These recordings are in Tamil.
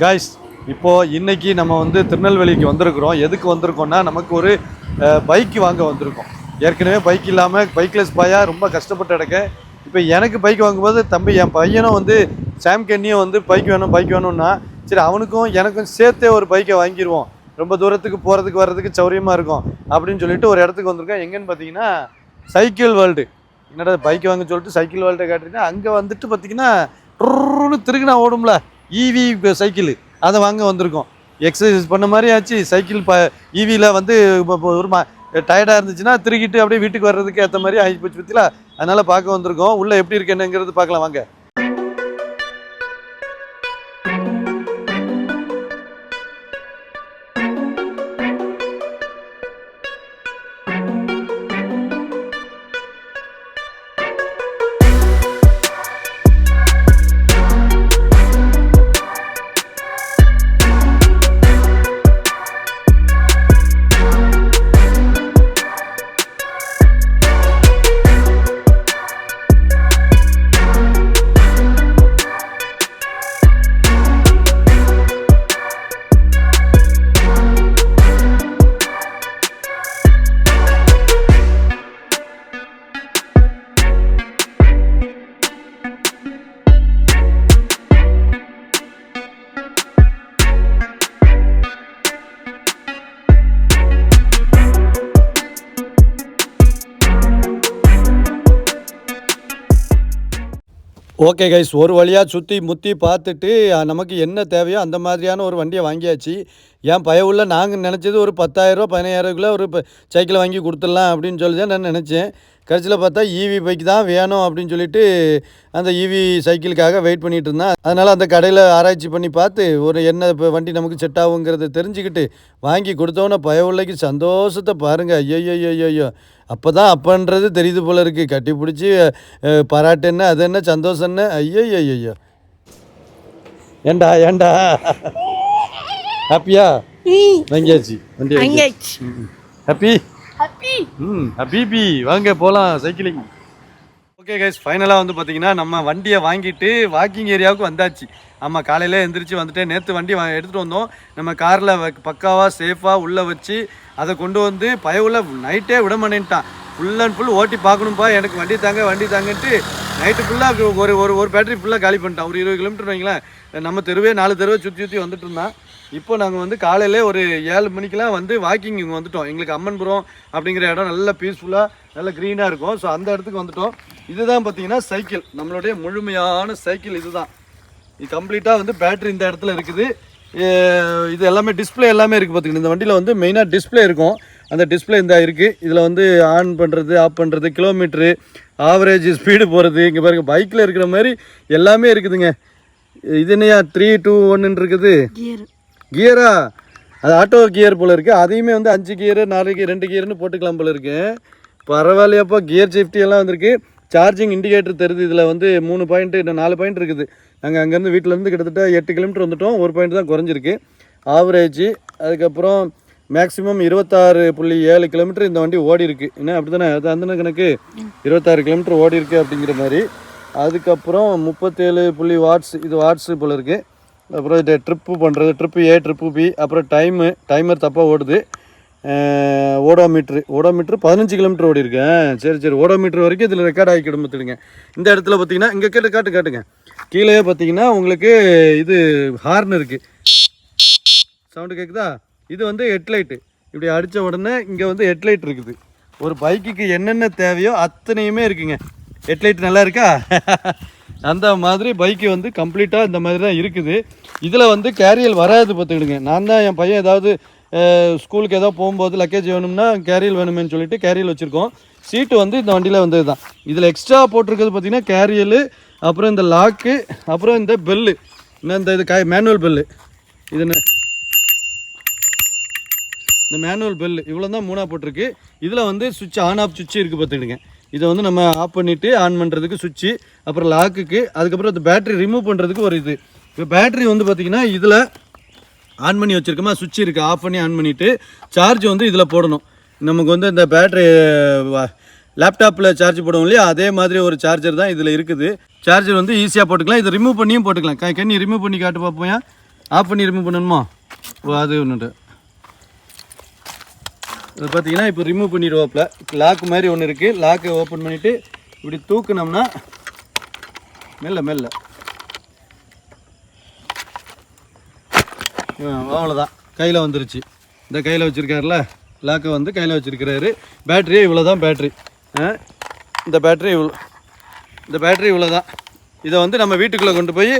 காய்ஸ் இப்போது இன்னைக்கு நம்ம வந்து திருநெல்வேலிக்கு வந்திருக்கிறோம். எதுக்கு வந்திருக்கோம்னா நமக்கு ஒரு பைக் வாங்க வந்திருக்கோம். ஏற்கனவே பைக் இல்லாமல் பைக்லெஸ் பாயாக ரொம்ப கஷ்டப்பட்டு கிடக்கேன் இப்போ எனக்கு பைக் வாங்கும்போது தம்பி என் பையனும் வந்து சாம் கென்னியும் வந்து பைக் வேணும் பைக் வேணும்னா சரி அவனுக்கும் எனக்கும் சேர்த்தே ஒரு பைக்கை வாங்கிடுவோம் ரொம்ப தூரத்துக்கு போகிறதுக்கு வர்றதுக்கு சௌரியமாக இருக்கும் அப்படின்னு சொல்லிட்டு ஒரு இடத்துக்கு வந்திருக்கோம் எங்கேன்னு பார்த்தீங்கன்னா சைக்கிள் வேர்ல்டு என்னடா பைக் வாங்க சொல்லிட்டு சைக்கிள் வேர்ல்டை காட்டுறீங்கன்னா அங்கே வந்துட்டு பார்த்தீங்கன்னா ட்ருன்னு திருகுனா ஓடும்ல. ஈவி சைக்கிள் அதை வாங்க வந்திருக்கோம். எக்ஸசைஸ் பண்ண மாதிரி ஆச்சு. சைக்கிள் ப ஈவியில் வந்து ஒரு மா டயர்டாக இருந்துச்சுன்னா திருக்கிட்டு அப்படியே வீட்டுக்கு வர்றதுக்கு ஏற்ற மாதிரி ஆகி போச்சு பற்றில அதனால் பார்க்க வந்திருக்கோம். உள்ளே எப்படி இருக்கு என்னங்கிறது பார்க்கலாம். வாங்க. ஓகே கைஸ் ஒரு வழியாக சுற்றி முற்றி பார்த்துட்டு நமக்கு என்ன தேவையோ அந்த மாதிரியான ஒரு வண்டியை வாங்கியாச்சு. என் பயவுள்ள நாங்கள் நினச்சது ஒரு பத்தாயிரரூபா பதினாயிரரூபாய்க்குள்ள ஒரு சைக்கிளை வாங்கி கொடுத்துடலாம் அப்படின்னு சொல்லி தான் நான் நினச்சேன். கடைசியில் பார்த்தா ஈவி பைக் தான் வேணும் அப்படின்னு சொல்லிட்டு அந்த ஈவி சைக்கிளுக்காக வெயிட் பண்ணிட்டு இருந்தேன். அதனால் அந்த கடையில் ஆராய்ச்சி பண்ணி பார்த்து ஒரு என்ன இப்போ வண்டி நமக்கு செட் ஆகுங்கிறத தெரிஞ்சுக்கிட்டு வாங்கி கொடுத்தோன்னே பயவுள்ளைக்கு சந்தோஷத்தை பாருங்கள் ஐயோ ஐயோ ஐயோ அப்போ தான் அப்பன்றது தெரியுது போல இருக்குது கட்டி பிடிச்சி பாராட்டு என்ன அது என்ன சந்தோஷம் என்ன ஐயோ ஐயோ ஏண்டா ஏண்டா? ஹாப்பியா? வாங்கியாச்சு வண்டி வாங்கியாச்சு. ஹாப்பி? ஹாப்பி. ம் ஹபீபி வாங்க போகலாம் சைக்கிளிங். ஓகே கைஸ் ஃபைனலாக வந்து பார்த்தீங்கன்னா நம்ம வண்டியை வாங்கிட்டு வாக்கிங் ஏரியாவுக்கு வந்தாச்சு. ஆமாம் காலையில் எந்திரிச்சு வந்துட்டு நேற்று வண்டி வா எடுத்துகிட்டு வந்தோம். நம்ம காரில் பக்காவாக சேஃபாக உள்ளே வச்சு அதை கொண்டு வந்து பயவுள்ள நைட்டே விட மாட்டேன்ட்டான். ஃபுல் அண்ட் ஃபுல் ஓட்டி பார்க்கணும்ப்பா எனக்கு வண்டி தாங்க வண்டி தாங்கன்ட்டு நைட்டு ஃபுல்லாக ஒரு ஒரு ஒரு பேட்டரி ஃபுல்லாக காலி பண்ணிட்டான். ஒரு இருபது கிலோமீட்டர் வைங்களேன். நம்ம தெருவே நாலு தெருவே சுற்றி சுற்றி வந்துட்டு இருந்தான். இப்போ நாங்கள் வந்து காலையிலே ஒரு ஏழு மணிக்கெலாம் வந்து வாக்கிங் இங்கே வந்துட்டோம். எங்களுக்கு அம்மன்புரம் அப்படிங்கிற இடம் நல்ல பீஸ்ஃபுல்லாக நல்ல க்ரீனாக இருக்கும். ஸோ அந்த இடத்துக்கு வந்துட்டோம். இதுதான் பார்த்தீங்கன்னா சைக்கிள் நம்மளுடைய முழுமையான சைக்கிள் இதுதான். இது கம்ப்ளீட்டாக வந்து பேட்டரி இந்த இடத்துல இருக்குது. இது எல்லாமே டிஸ்ப்ளே எல்லாமே இருக்குது பார்த்துக்கணும் இந்த வண்டியில் வந்து மெயினாக டிஸ்ப்ளே இருக்கும். அந்த டிஸ்ப்ளே இந்த இருக்குது இதில் வந்து ஆன் பண்ணுறது ஆஃப் பண்ணுறது கிலோமீட்ரு ஆவரேஜ் ஸ்பீடு போகிறது இங்கே பாருங்க பைக்கில் இருக்கிற மாதிரி எல்லாமே இருக்குதுங்க. இது என்னையா த்ரீ டூ ஒன்னு இருக்குது? கியர் அது ஆட்டோ கியர் போல இருக்கு. அதையுமே வந்து அஞ்சு கியரு நாலு கியர் ரெண்டு கியர்னு போட்டுக்கலாம் போல இருக்கு. பரவாயில்லையாப்பா கியர் சேஃப்டி எல்லாம் வந்திருக்கு. சார்ஜிங் இண்டிகேட்டர் தெரியுது. இதில் வந்து மூணு பாயிண்ட் இன்னும் நாலு பாயிண்ட் இருக்குது. நாங்கள் அங்கேருந்து வீட்டிலேருந்து கிட்டத்தட்ட எட்டு கிலோமீட்டர் வந்துட்டோம். ஒரு பாயிண்ட் தான் குறைஞ்சிருக்கு. ஆவரேஜ் அதுக்கப்புறம் மேக்ஸிமம் இருபத்தாறு புள்ளி ஏழு கிலோமீட்டர் இந்த வண்டி ஓடி இருக்கு என்ன அப்படி தானே அது அந்த கணக்கு. இருபத்தாறு கிலோமீட்டர் ஓடி இருக்கு அப்படிங்கிற மாதிரி. அதுக்கப்புறம் முப்பத்தேழு புள்ளி வாட்ஸ் இது வாட்ஸ் போல் இருக்குது அப்புறம் இது ட்ரிப்பு பண்ணுறது ட்ரிப்பு ஏ ட்ரிப்பு பி அப்புறம் டைமு டைமர் தப்பாக ஓடுது. ஓடோமீட்ரு ஓடோமீட்ரு பதினஞ்சு கிலோமீட்டர் ஓடி இருக்கேன் சரி சரி. ஓடோமீட்ரு வரைக்கும் இதில் ரெக்கார்ட் ஆகி பார்த்துடுங்க இந்த இடத்துல பார்த்தீங்கன்னா இங்கே கேட்டு காட்டு காட்டுங்க. கீழே பார்த்தீங்கன்னா உங்களுக்கு இது ஹார்ன் இருக்குது சவுண்டு கேட்குதா இது வந்து ஹெட்லைட்டு இப்படி அடித்த உடனே இங்கே வந்து ஹெட்லைட் இருக்குது. ஒரு பைக்குக்கு என்னென்ன தேவையோ அத்தனையுமே இருக்குங்க. ஹெட்லைட் நல்லா இருக்கா? அந்த மாதிரி பைக்கு வந்து கம்ப்ளீட்டாக இந்த மாதிரி தான் இருக்குது. இதில் வந்து கேரியல் வராது பார்த்துக்கிடுங்க. நான் தான் என் பையன் ஏதாவது ஸ்கூலுக்கு ஏதோ போகும்போது லக்கேஜ் வேணும்னா கேரியல் வேணுமேன்னு சொல்லிட்டு கேரியல் வச்சுருக்கோம். சீட்டு வந்து இந்த வண்டியில் வந்தது தான் இதில் எக்ஸ்ட்ரா போட்டிருக்கிறது பார்த்தீங்கன்னா கேரியல் அப்புறம் இந்த லாக்கு அப்புறம் இந்த பெல்லு இன்னும் இந்த இது கை மேனுவல் பெல்லு இது என்ன? இந்த மேனுவல் பெல் இவ்வளோ தான் மூணாக போட்டிருக்கு. இதில் வந்து சுவிட்ச் ஆன் ஆஃப் சுவிட்ச் இருக்குது பார்த்துக்கிடுங்க. இதை வந்து நம்ம ஆஃப் பண்ணிவிட்டு ஆன் பண்ணுறதுக்கு சுவிட்சு அப்புறம் லாக்குக்கு அதுக்கப்புறம் இந்த பேட்டரி ரிமூவ் பண்ணுறதுக்கு ஒரு இது. இப்போ பேட்டரி வந்து பார்த்திங்கன்னா இதில் ஆன் பண்ணி வச்சுருக்கோமா? சுவிட்ச் இருக்குது ஆஃப் பண்ணி ஆன் பண்ணிவிட்டு சார்ஜ் வந்து இதில் போடணும். நமக்கு வந்து இந்த பேட்ரி லேப்டாப்பில் சார்ஜ் போடுவோம் இல்லையா? அதே மாதிரி ஒரு சார்ஜர் தான் இதில் இருக்குது. சார்ஜர் வந்து ஈஸியாக போட்டுக்கலாம். இதை ரிமூவ் பண்ணியும் போட்டுக்கலாம். கண்ணி ரிமூவ் பண்ணி காட்டு பார்ப்போம் ஆஃப் பண்ணி ரிமூவ் பண்ணணுமா? ஓ அது ஒன்று இது பார்த்தீங்கன்னா இப்போ ரிமூவ் பண்ணிடுவாப்புல. லாக் மாதிரி ஒன்று இருக்குது லாக்கை ஓப்பன் பண்ணிவிட்டு இப்படி தூக்குனோம்னா மெல்ல மெல்ல. அவ்வளோதான் கையில் வந்துருச்சு. இந்த கையில் வச்சுருக்காருல லாக்கை வந்து கையில் வச்சுருக்கிறாரு. பேட்ரி இவ்வளோ தான் பேட்ரி இந்த பேட்ரி இவ்வளோ இந்த பேட்ரி இவ்வளோ தான் இதை வந்து நம்ம வீட்டுக்குள்ளே கொண்டு போய்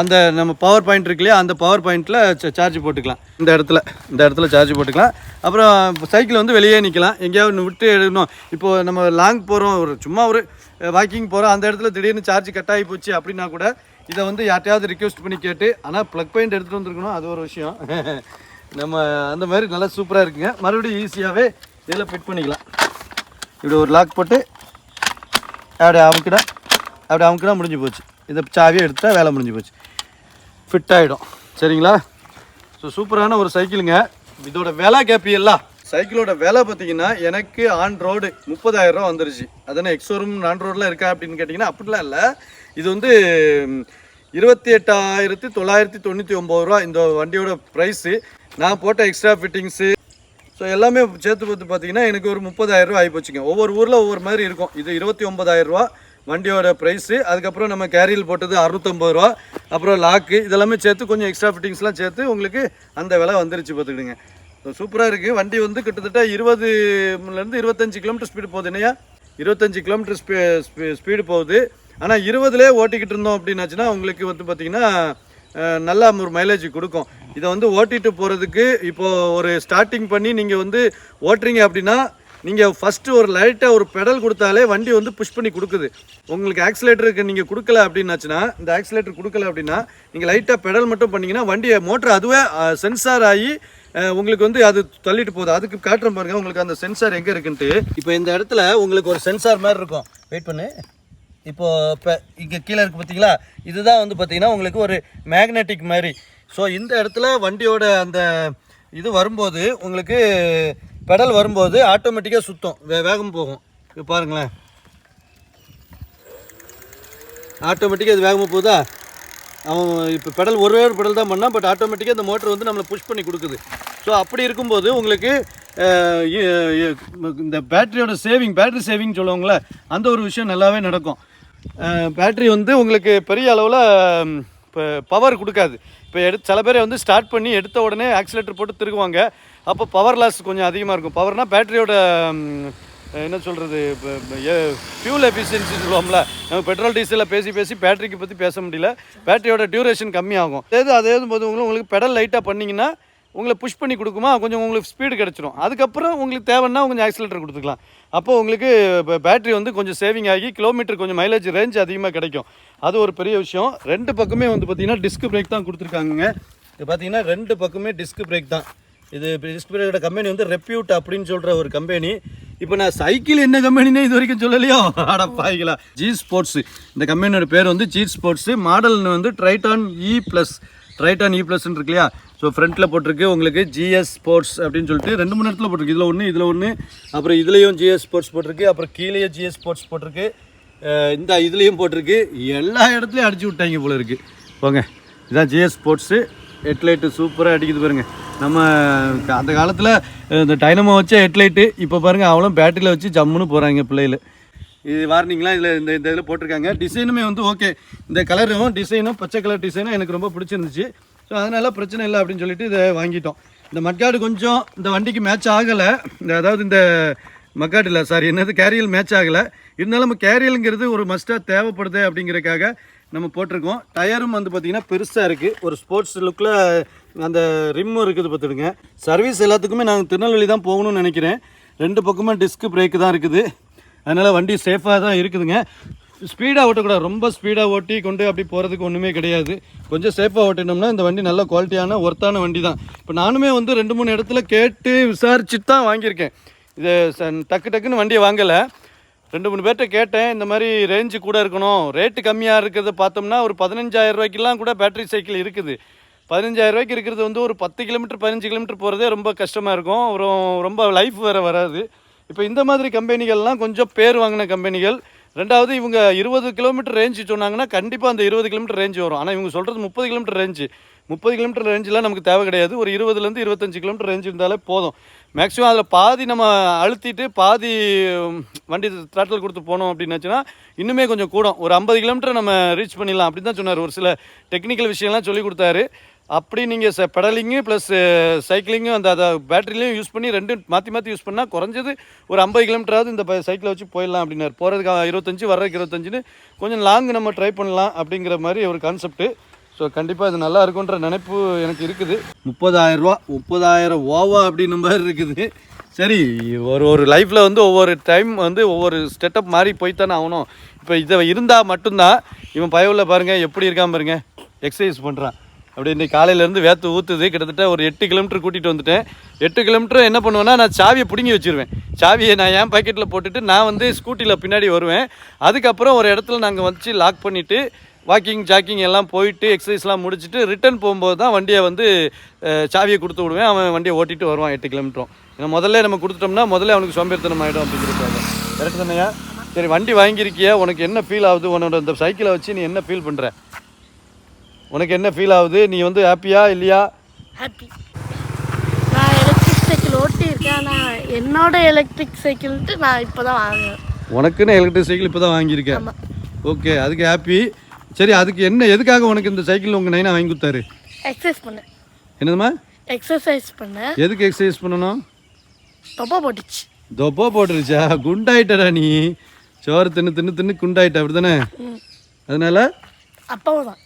அந்த நம்ம பவர் பாயிண்ட் இருக்கு இல்லையா அந்த பவர் பாயிண்ட்டில் சார்ஜ் போட்டுக்கலாம். இந்த இடத்துல இந்த இடத்துல சார்ஜ் போட்டுக்கலாம். அப்புறம் சைக்கிள் வந்து வெளியே நிற்கலாம் எங்கேயாவது விட்டு எடுக்கணும். இப்போது நம்ம லாங் போகிறோம் ஒரு சும்மா ஒரு வாக்கிங் போகிறோம் அந்த இடத்துல திடீர்னு சார்ஜ் கட் ஆகி போச்சு அப்படின்னா கூட இதை வந்து யார்ட்டையாவது ரிக்வெஸ்ட் பண்ணி கேட்டு ஆனால் ப்ளக் பாயிண்ட் எடுத்துகிட்டு வந்துருக்கணும் அது ஒரு விஷயம். நம்ம அந்த மாதிரி நல்லா சூப்பராக இருக்குங்க. மறுபடியும் ஈஸியாகவே இதில் ஃபிட் பண்ணிக்கலாம். இப்படி ஒரு லாக் போட்டு அப்படியே அமுக்கிட அப்படி அமுக்கினா முடிஞ்சு போச்சு. இந்த சாவியை எடுத்துட்டா வேலை முடிஞ்சு போச்சு. ஃபிட் ஆகிடும் சரிங்களா? ஸோ சூப்பரான ஒரு சைக்கிளுங்க இதோட விலை கேப்பியெல்லாம் சைக்கிளோட விலை பார்த்தீங்கன்னா எனக்கு ஆன் ரோடு முப்பதாயிரம் ரூபா வந்துருச்சு. அதனால் எக்ஸோரூம் ஆன் ரோடில் இருக்கா அப்படின்னு கேட்டிங்கன்னா அப்படிலாம் இல்லை. இது வந்து இருபத்தி எட்டாயிரத்தி தொள்ளாயிரத்தி தொண்ணூற்றி ஒம்பது ரூபா இந்த வண்டியோட ப்ரைஸு நான் போட்ட எக்ஸ்ட்ரா ஃபிட்டிங்ஸு ஸோ எல்லாமே சேர்த்து பார்த்து பார்த்தீங்கன்னா எனக்கு ஒரு முப்பதாயிரம் ரூபா ஆகி போச்சுங்க. ஒவ்வொரு ஊரில் ஒவ்வொரு மாதிரி இருக்கும். இது இருபத்தி ஒன்பதாயிரம் ரூபா வண்டியோட ப்ரைஸு அதுக்கப்புறம் நம்ம கேரியல் போட்டது அறுநூத்தம்பது ரூபா. அப்புறம் லாக்கு இதெல்லாமே சேர்த்து கொஞ்சம் எக்ஸ்ட்ரா ஃபிட்டிங்ஸ்லாம் சேர்த்து உங்களுக்கு அந்த விலை வந்துருச்சு பார்த்துக்கிடுங்க. சூப்பராக இருக்குது வண்டி வந்து கிட்டத்தட்ட இருபதுலேருந்து இருபத்தஞ்சி கிலோமீட்டர் ஸ்பீடு போகுது. இல்லையா இருபத்தஞ்சி கிலோமீட்டர் ஸ்பீ ஸ்பீடு போகுது. ஆனால் இருபதுலேயே ஓட்டிக்கிட்டு இருந்தோம் அப்படின்னாச்சுன்னா உங்களுக்கு வந்து பார்த்திங்கன்னா நல்லா ஒரு மைலேஜ் கொடுக்கும். இதை வந்து ஓட்டிகிட்டு போகிறதுக்கு இப்போது ஒரு ஸ்டார்டிங் பண்ணி நீங்கள் வந்து ஓட்டுறீங்க அப்படின்னா நீங்கள் ஃபஸ்ட்டு ஒரு லைட்டாக ஒரு பெடல் கொடுத்தாலே வண்டி வந்து புஷ் பண்ணி கொடுக்குது. உங்களுக்கு ஆக்சிலேட்டருக்கு நீங்கள் கொடுக்கல அப்படின்னாச்சுன்னா இந்த ஆக்சிலேட்டர் கொடுக்கல அப்படின்னா நீங்கள் லைட்டாக பெடல் மட்டும் பண்ணீங்கன்னா வண்டியை மோட்டர் அதுவே சென்சார் ஆகி உங்களுக்கு வந்து அது தள்ளிட்டு போகுது. அதுக்கு காட்டுறேன் பாருங்க உங்களுக்கு அந்த சென்சார் எங்கே இருக்குன்ட்டு. இப்போ இந்த இடத்துல உங்களுக்கு ஒரு சென்சார் மாதிரி இருக்கும். வெயிட் பண்ணு. இப்போ இப்போ இங்கே கீழே இருக்குது பார்த்தீங்களா இதுதான் வந்து பார்த்தீங்கன்னா உங்களுக்கு ஒரு மேக்னெட்டிக் மாதிரி. ஸோ இந்த இடத்துல வண்டியோட அந்த இது வரும்போது உங்களுக்கு பெடல் வரும்போது ஆட்டோமேட்டிக்காக சுத்தம். வே வேகம் போகும். இப்போ பாருங்களேன். ஆட்டோமேட்டிக்காக இது வேகமாக போகுதா? அவன் இப்போ பெடல் ஒரே ஒரு பெடல் தான் பண்ணால் பட் ஆட்டோமேட்டிக்காக இந்த மோட்டர் வந்து நம்மளை புஷ் பண்ணி கொடுக்குது. ஸோ அப்படி இருக்கும்போது உங்களுக்கு இந்த பேட்டரியோட சேவிங் பேட்டரி சேவிங் சொல்லுவாங்களே அந்த ஒரு விஷயம் நல்லாவே நடக்கும். பேட்டரி வந்து உங்களுக்கு பெரிய அளவில் இப்போ பவர் கொடுக்காது. இப்போ எடுத்து சில பேரை வந்து ஸ்டார்ட் பண்ணி எடுத்த உடனே ஆக்சிலேட்டர் போட்டு திருகுவாங்க. அப்போ பவர் லாஸ் கொஞ்சம் அதிகமாக இருக்கும். பவர்னால் பேட்டரியோட என்ன சொல்கிறது ஃபியூல் எஃபிஷியன்சி சொல்லுவோம்ல நம்ம பெட்ரோல் டீசலில் பேசி பேசி பேட்டரிக்கு பற்றி பேச முடியல. பேட்டரியோட டியூரேஷன் கம்மியாகும். எது அதே போது உங்களுக்கு உங்களுக்கு பெடல் லைட்டாக பண்ணிங்கன்னா உங்களை புஷ் பண்ணி கொடுக்குமா? கொஞ்சம் உங்களுக்கு ஸ்பீடு கிடச்சிரும். அதுக்கப்புறம் உங்களுக்கு தேவைன்னா கொஞ்சம் ஆக்சிலேட்டர் கொடுத்துக்கலாம். அப்போ உங்களுக்கு இப்போ பேட்டரி வந்து கொஞ்சம் சேவிங் ஆகி கிலோமீட்டர் கொஞ்சம் மைலேஜ் ரேஞ்ச் அதிகமாக கிடைக்கும். அது ஒரு பெரிய விஷயம். ரெண்டு பக்கமே வந்து பார்த்திங்கன்னா டிஸ்க் பிரேக் தான் கொடுத்துருக்காங்கங்க. இது பார்த்தீங்கன்னா ரெண்டு பக்கமே டிஸ்க் பிரேக் தான். இது டிஸ்க் பிரேக்கோட கம்பெனி வந்து ரெப்யூட் அப்படின்னு சொல்கிற ஒரு கம்பெனி இப்போ நான் சைக்கிள் என்ன கம்பெனினே இது வரைக்கும் சொல்லலையோ? அடப்பாய்களா ஜி ஸ்போர்ட்ஸ் இந்த கம்பெனியோட பேர் வந்து ஜி ஸ்போர்ட்ஸ் மாடல் வந்து ட்ரைட்டான் இ ப்ளஸ் ட்ரைட்டான் இ ப்ளஸ்ன்னு இருக்கு இல்லையா? ஸோ ஃப்ரண்ட்டில் போட்டிருக்கு. உங்களுக்கு ஜிஎஸ் ஸ்போர்ட்ஸ் அப்படின்னு சொல்லிட்டு ரெண்டு மூணு இடத்துல போட்டிருக்கு. இதில் ஒன்று இதில் ஒன்று அப்புறம் இதுலேயும் ஜிஎஸ் ஸ்போர்ட்ஸ் போட்டிருக்கு. அப்புறம் கீழேயே ஜிஎஸ் ஸ்போர்ட்ஸ் போட்டிருக்கு. இந்த இதுலேயும் போட்டிருக்கு. எல்லா இடத்துலையும் அடிச்சு விட்டாங்க போல இருக்குது போங்க. இதான் ஜிஎஸ் ஸ்போர்ட்ஸு ஹெட்லைட்டு சூப்பராக அடிக்குது பாருங்கள் நம்ம அந்த காலத்தில் இந்த டைனமோ வச்ச ஹெட்லைட்டு இப்போ பாருங்கள் அவளும் பேட்டரியில் வச்சு ஜம்முன்னு போகிறாங்க பிள்ளைகள். இது வார்னிங்லாம் இதில் இந்த இந்த இதில் போட்டிருக்காங்க. டிசைனுமே வந்து ஓகே இந்த கலரும் டிசைனும் பச்சை கலர் டிசைனும் எனக்கு ரொம்ப பிடிச்சிருந்துச்சு. ஸோ அதனால் பிரச்சனை இல்லை அப்படின்னு சொல்லிட்டு இதை வாங்கிட்டோம். இந்த மட்காடு கொஞ்சம் இந்த வண்டிக்கு மேட்ச் ஆகலை. இந்த அதாவது இந்த மக்காடு இல்லை சாரி என்னது கேரியல் மேட்ச் ஆகலை. இருந்தாலும் நம்ம கேரியலுங்கிறது ஒரு மஸ்ட்டாக தேவைப்படுது அப்படிங்கிறதுக்காக நம்ம போட்டிருக்கோம். டயரும் வந்து பார்த்திங்கன்னா பெருசாக இருக்குது ஒரு ஸ்போர்ட்ஸ் லுக்கில் அந்த ரிம்மும் இருக்குது பார்த்துடுங்க. சர்வீஸ் எல்லாத்துக்குமே நாங்கள் திருநெல்வேலி தான் போகணும்னு நினைக்கிறேன். ரெண்டு பக்கமும் டிஸ்க் பிரேக்கு தான் இருக்குது. அதனால் வண்டி சேஃபாக தான் இருக்குதுங்க. ஸ்பீடாக ஓட்டக்கூடாது. ரொம்ப ஸ்பீடாக ஓட்டி கொண்டு அப்படி போகிறதுக்கு ஒன்றுமே கிடையாது. கொஞ்சம் சேஃபாக ஓட்டினோம்னா இந்த வண்டி நல்ல குவாலிட்டியான ஒர்த்தான வண்டி தான். இப்போ நானுமே வந்து ரெண்டு மூணு இடத்துல கேட்டு விசாரிச்சுட்டு தான் வாங்கியிருக்கேன். இது ச- டக்கு டக்குன்னு வண்டியை வாங்கலை. ரெண்டு மூணு பேர்கிட்ட கேட்டேன் இந்த மாதிரி ரேஞ்சு கூட இருக்கணும். ரேட்டு கம்மியாக இருக்கிறத பார்த்தோம்னா ஒரு பதினஞ்சாயிரம் ரூபாய்க்கெல்லாம் கூட பேட்டரி சைக்கிள் இருக்குது. பதினஞ்சாயிரம் ரூபாய்க்கு இருக்கிறது வந்து ஒரு பத்து கிலோமீட்டர் பதினஞ்சு கிலோமீட்டர் போகிறதே ரொம்ப கஷ்டமாக இருக்கும். அப்புறம் ரொம்ப லைஃப் வேறு வராது. இப்போ இந்த மாதிரி கம்பெனிகள்லாம் கொஞ்சம் பேர் வாங்கின கம்பெனிகள். ரெண்டாவது இவங்க இருபது கிலோமீட்டர் ரேஞ்சு சொன்னாங்கன்னா கண்டிப்பாக அந்த இருபது கிலோமீட்டர் ரேஞ்சு வரும். ஆனால் இவங்க சொல்கிறது முப்பது கிலோமீட்டர் ரேஞ்சு முப்பது கிலோமீட்டர் ரேஞ்செலாம் நமக்கு தேவை கிடையாது. ஒரு இருபதுலேருந்து இருபத்தஞ்சு கிலோமீட்டர் ரேஞ்ச் இருந்தாலே போதும். மேக்ஸிமம் அதில் பாதி நம்ம அழுத்திட்டு பாதி வண்டி த்ராட்டில் கொடுத்து போனோம் அப்படின்னாச்சுன்னா இன்னுமே கொஞ்சம் கூடும். ஒரு ஐம்பது கிலோமீட்டர் நம்ம ரீச் பண்ணிடலாம் அப்படின்னு தான் சொன்னார். ஒரு சில டெக்னிக்கல் விஷயம்லாம் சொல்லி கொடுத்தாரு. அப்படி நீங்கள் ச பெடலிங்கு ப்ளஸ் சைக்கிளிங்கும் அந்த அதை பேட்டரிலையும் யூஸ் பண்ணி ரெண்டும் மாற்றி மாற்றி யூஸ் பண்ணால் குறைஞ்சது ஒரு ஐம்பது கிலோமீட்டராவது இந்த சைக்கிளை வச்சு போயிடலாம் அப்படின்னாரு. போகிறதுக்கு இருபத்தஞ்சு வர்றதுக்கு இருபத்தஞ்சுன்னு கொஞ்சம் லாங் நம்ம ட்ரை பண்ணலாம் அப்படிங்கிற மாதிரி ஒரு கான்செப்ட்டு ஸோ கண்டிப்பாக இது நல்லா இருக்குன்ற நினைப்பு எனக்கு இருக்குது. முப்பதாயிரம் ரூபா முப்பதாயிரம் ஓவா அப்படின்னு மாதிரி இருக்குது. சரி ஒரு ஒரு லைஃப்பில் வந்து ஒவ்வொரு டைம் வந்து ஒவ்வொரு ஸ்டெட்டப் மாதிரி போய்த்தானே ஆகணும். இப்போ இதை இருந்தால் மட்டும்தான் இவன் பயவில் பாருங்கள் எப்படி இருக்கான் பாருங்க. எக்ஸசைஸ் பண்ணுறான் அப்படி இன்றைக்கி காலையிலேருந்து வேத்து ஊற்றுது கிட்டத்தட்ட ஒரு எட்டு கிலோமீட்டர் கூட்டிகிட்டு வந்துட்டேன். எட்டு கிலோமீட்டர் என்ன பண்ணுவேன்னா நான் சாவியை பிடுங்கி வச்சிருவேன். சாவியை நான் என் பாக்கெட்டில் போட்டுட்டு நான் வந்து ஸ்கூட்டியில் பின்னாடி வருவேன். அதுக்கப்புறம் ஒரு இடத்துல நாங்கள் வச்சு லாக் பண்ணிவிட்டு வாக்கிங் ஜாக்கிங் எல்லாம் போயிட்டு எக்ஸசைஸ்லாம் முடிச்சுட்டு ரிட்டர்ன் போகும்போது தான் வண்டியை வந்து சாவியை கொடுத்து விடுவேன். அவன் வண்டியை ஓட்டிட்டு வருவான் எட்டு கிலோமீட்டரும் ஏன்னா முதல்ல நம்ம கொடுத்துட்டோம்னா முதல்ல அவனுக்கு சோம்பேறித்தனம் ஆகிடும் அப்படிங்கிறதுக்காக கரெக்ட் தானேயா சரி வண்டி வாங்கியிருக்கியா? உனக்கு என்ன ஃபீல் ஆகுது? உன்னோட இந்த சைக்கிளை வச்சு நீ என்ன ஃபீல் பண்ணுற உனக்கு என்ன ஃபீல் ஆகுது? நீ வந்து ஹாப்பியா இல்லையா? ஹாப்பி நான் எலக்ட்ரிக் சைக்கிள் ஓட்டியிருக்கேன். ஆனால் என்னோட எலக்ட்ரிக் சைக்கிள்ட்டு நான் இப்போ தான் வாங்குவேன் உனக்குன்னு எலக்ட்ரிக் சைக்கிள் இப்போ தான் வாங்கியிருக்கேன் ஓகே அதுக்கு ஹாப்பி சரி அதுக்கு என்ன எதுக்காக உனக்கு இந்த சைக்கிள் உங்கள் நைனா வாங்கி கொடுத்தாரு? எக்ஸசைஸ் பண்ணேன். என்னதுமா எக்ஸசைஸ் பண்ணேன். எதுக்கு எக்ஸசைஸ் பண்ணணும்? தொப்பை போட்டுச்சு. தொப்போ போட்டுருச்சா? குண்டாயிட்டடா நீ. சோறு தின்னு தின்னு தின்னு குண்டாயிட்ட அப்படி தானே அதனால? அப்பாவும் தான்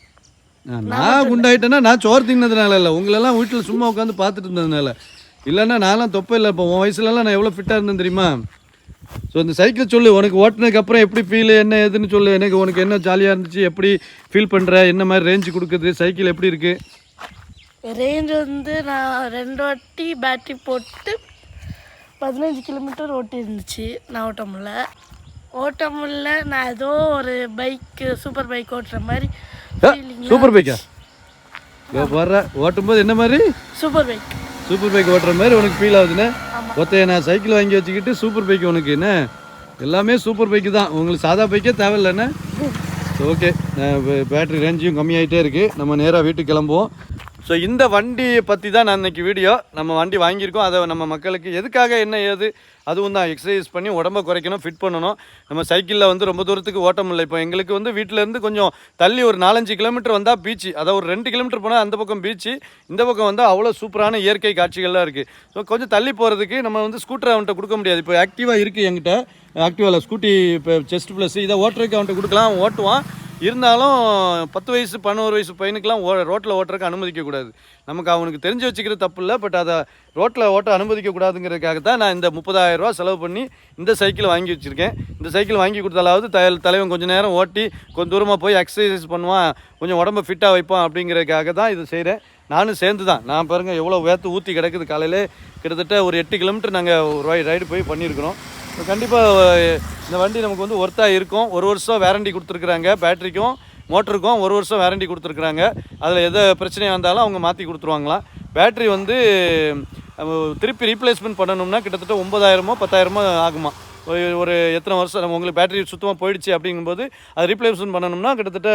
நான் குண்டாயிட்டேன்னா நான் சோறு தின்னதுனால இல்லை. உங்களெல்லாம் வீட்டில் சும்மா உட்காந்து பார்த்துட்டு இருந்ததுனால. இல்லைன்னா நான்லாம் தொப்பை இல்லை. இப்போ உன் வயசுலலாம் நான் எவ்வளோ ஃபிட்டாக இருந்தேன் தெரியுமா? ஸோ இந்த சைக்கிள் சொல்லு உனக்கு ஓட்டுனதுக்கு அப்புறம் எப்படி ஃபீல் என்ன ஏதுன்னு சொல்லு. எனக்கு உனக்கு என்ன ஜாலியாக இருந்துச்சு எப்படி ஃபீல் பண்ணுற என்ன மாதிரி ரேஞ்சு கொடுக்குது சைக்கிள் எப்படி இருக்குது ரேஞ்ச் வந்து நான் ரெண்டு வாட்டி பேட்டரி போட்டு பதினஞ்சு கிலோமீட்டர் ஓட்டி இருந்துச்சு நான் ஓட்ட முடியல ஓட்ட முடியல நான் ஏதோ ஒரு பைக் சூப்பர் பைக் ஓட்டுற மாதிரி சூப்பர் பைக்கா வர்ற ஓட்டும்போது என்ன மாதிரி? சூப்பர் பைக் சூப்பர் பைக் ஓட்டுற மாதிரி உனக்கு ஃபீல் ஆகுதுண்ணே ஒத்தைய நான் சைக்கிள் வாங்கி வச்சுக்கிட்டு சூப்பர் பைக் உனக்கு என்ன? எல்லாமே சூப்பர் பைக்கு தான். உங்களுக்கு சாதா பைக்கே தேவையில்லைண்ணே ஓகே பேட்டரி ரேஞ்சும் கம்மியாகிட்டே இருக்குது நம்ம நேராக வீட்டுக்கு கிளம்புவோம். ஸோ இந்த வண்டியை பற்றி தான் நான் இன்றைக்கி வீடியோ நம்ம வண்டி வாங்கியிருக்கோம். அதை நம்ம மக்களுக்கு எதுக்காக என்ன ஏது அதுவும் தான் எக்ஸசைஸ் பண்ணி உடம்பை குறைக்கணும் ஃபிட் பண்ணணும். நம்ம சைக்கிளில் வந்து ரொம்ப தூரத்துக்கு ஓட்ட முடியல இப்போ எங்களுக்கு வந்து வீட்டிலேருந்து கொஞ்சம் தள்ளி ஒரு நாலஞ்சு கிலோமீட்டர் வந்தால் பீச்சு அதாவது ஒரு ரெண்டு கிலோமீட்டர் போனால் அந்த பக்கம் பீச்சு இந்த பக்கம் வந்து அவ்வளோ சூப்பரான இயற்கை காட்சிகள்லாம் இருக்குது ஸோ கொஞ்சம் தள்ளி போகிறதுக்கு நம்ம வந்து ஸ்கூட்டர் அவன்கிட்ட கொடுக்க முடியாது. இப்போ ஆக்டிவாக இருக்குது என்கிட்ட. ஆக்டிவாவில் ஸ்கூட்டி இப்போ செஸ்ட் ப்ளஸ் இதை ஓட்டுறதுக்கு அவன்கிட்ட கொடுக்கலாம். ஓட்டுவான். இருந்தாலும் பத்து வயசு பதினோரு வயசு பையனுக்கெலாம் ஓ ரோட்டில் ஓட்டுறதுக்கு அனுமதிக்கக்கூடாது நமக்கு அவனுக்கு தெரிஞ்சு வச்சுக்கிறது தப்பு இல்லை பட் அதை ரோட்டில் ஓட்ட அனுமதிக்கக்கூடாதுங்கிறதுக்காக தான் நான் இந்த முப்பதாயிரம் ரூபா செலவு பண்ணி இந்த சைக்கிள் வாங்கி வச்சுருக்கேன். இந்த சைக்கிள் வாங்கி கொடுத்தாலாவது த தலைவன் கொஞ்சம் நேரம் ஓட்டி கொஞ்சம் தூரமாக போய் எக்ஸசைஸ் பண்ணுவான் கொஞ்சம் உடம்பு ஃபிட்டாக வைப்பான் அப்படிங்கிறதுக்காக தான் இது செய்கிறேன் நானும் சேர்ந்து தான். நான் பாருங்கள் எவ்வளோ வேத்து ஊற்றி கிடக்குது காலையில். கிட்டத்தட்ட ஒரு எட்டு கிலோமீட்டர் நாங்கள் ரைடு போய் பண்ணியிருக்கிறோம். கண்டிப்பாக இந்த வண்டி நமக்கு வந்து ஒர்த்தாக இருக்கும். ஒரு வருஷம் வேரண்டி கொடுத்துருக்குறாங்க பேட்டரிக்கும் மோட்டருக்கும் ஒரு வருஷம் வேரண்டி கொடுத்துருக்குறாங்க. அதில் எதை பிரச்சனை வந்தாலும் அவங்க மாற்றி கொடுத்துருவாங்களாம் பேட்டரி வந்து திருப்பி ரீப்ளேஸ்மெண்ட் பண்ணணும்னா கிட்டத்தட்ட ஒம்பதாயிரமோ பத்தாயிரமோ ஆகுமா? ஒரு ஒரு எத்தனை வருஷம் நம்ம உங்களுக்கு பேட்டரி சுத்தமாக போயிடுச்சு அப்படிங்கும்போது அது ரீப்ளேஸ்மெண்ட் பண்ணணும்னா கிட்டத்தட்ட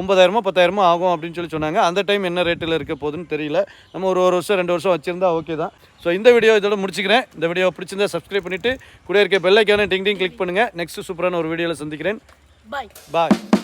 ஒம்பதாயிரமோ பத்தாயிரமோ ஆகும் அப்படின்னு சொல்லி சொன்னாங்க. அந்த டைம் என்ன ரேட்டில் இருக்க போகுதுன்னு தெரியல. நம்ம ஒரு ஒரு வருஷம் ரெண்டு வருஷம் வச்சிருந்தா ஓகே தான். ஸோ இந்த வீடியோ இதோட முடிச்சுக்கிறேன். இந்த வீடியோ பிடிச்சிருந்தா சப்ஸ்கிரைப் பண்ணிவிட்டு கூட இருக்க பெல் ஐக்கான டிங் டிங் கிளிக் பண்ணுங்கள் நெக்ஸ்ட் சூப்பரான ஒரு வீடியோவில் சந்திக்கிறேன். பாய் பாய்